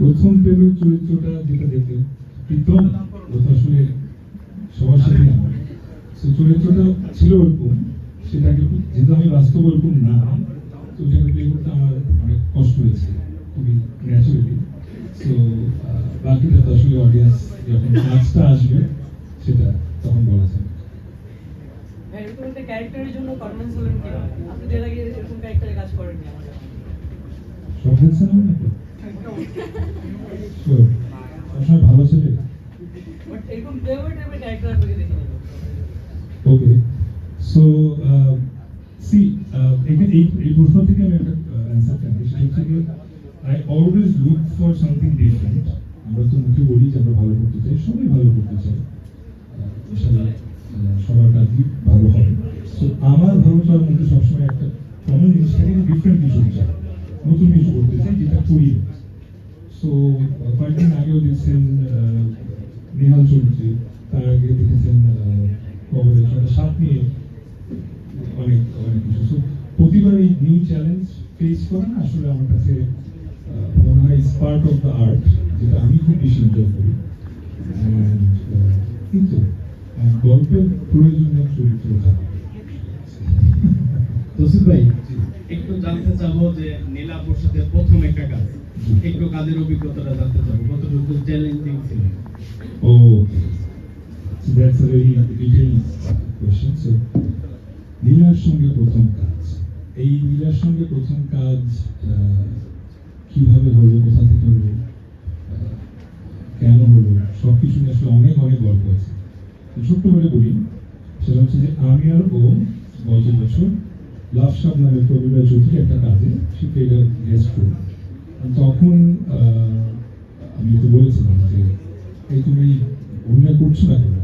প্রথম প্রেমের চরিত্রটা যেটা দেখে প্রীতম তো আসলে সবার সাথে সে চরিত্রটা ছিল ওরকম সেটাকে যেহেতু আমি বাস্তব ওরকম না তো ওটাকে প্লে করতে আমার অনেক কষ্ট হয়েছে খুবই ন্যাচারালি সো বাকিটা তো আসলে অডিয়েন্স যখন কাজটা আসবে সেটা তখন বলা যাবে হ্যাঁ, এরকম একটা ক্যারেক্টারের জন্য কনভিন্স হলেন কীভাবে আপনি তো এর আগে এরকম ক্যারেক্টারে কাজ করেননি আমার জানা। স্বপ্নের সিনেমা নাকি Sure. সবসময় ভালো ছেলে? ওকে সো সি এখানে এই এই প্রশ্ন থেকে আমি একটা অ্যান্সার চাই। সেটা হচ্ছে I always look for something different আমরা তো মুখে বলি যে আমরা ভালো করতে চাই সবাই ভালো করতে চাই সবার কাজই ভালো হবে সো আমার ভালো চাওয়ার মধ্যে সবসময় একটা কমন জিনিস থাকে ডিফারেন্ট কিছু চাই নতুন কিছু করতে চাই যেটা করি দেখছেন নেহাল চলছে তার আগে দেখেছেন সাত নিয়ে অনেক অনেক কিছু। প্রতিবার এই নিউ চ্যালেঞ্জ ফেস না? আসলে আমার কাছে মনে হয় পার্ট অফ দ্য আর্ট যেটা আমি খুব বেশি এনজয় করি। কিন্তু গল্পের প্রয়োজনীয় চরিত্র তসিফ ভাই জানতে চাবো যে নীলাপুর সাথে প্রথম একটা কাজ একটু কাজের অভিজ্ঞতাটা জানতে চাবো কতটুকু চ্যালেঞ্জিং ছিল. So that's a very detailed question. So, নীলার সঙ্গে প্রথম কাজ এই নীলার সঙ্গে প্রথম কাজ কীভাবে হলো কোথা থেকে হলো কেন হলো সব কিছু নিয়ে আসলে অনেক অনেক গল্প আছে ছোট্ট করে বলি সেটা হচ্ছে যে আমি আর ও গত বছর লাভ সাপ নামে প্রবীরা চৌধুরী একটা কাজে সে পেয়ে গেস্ট করি তখন আমি তো বলেছিলাম যে, এই তুমি অভিনয় করছ না কেন?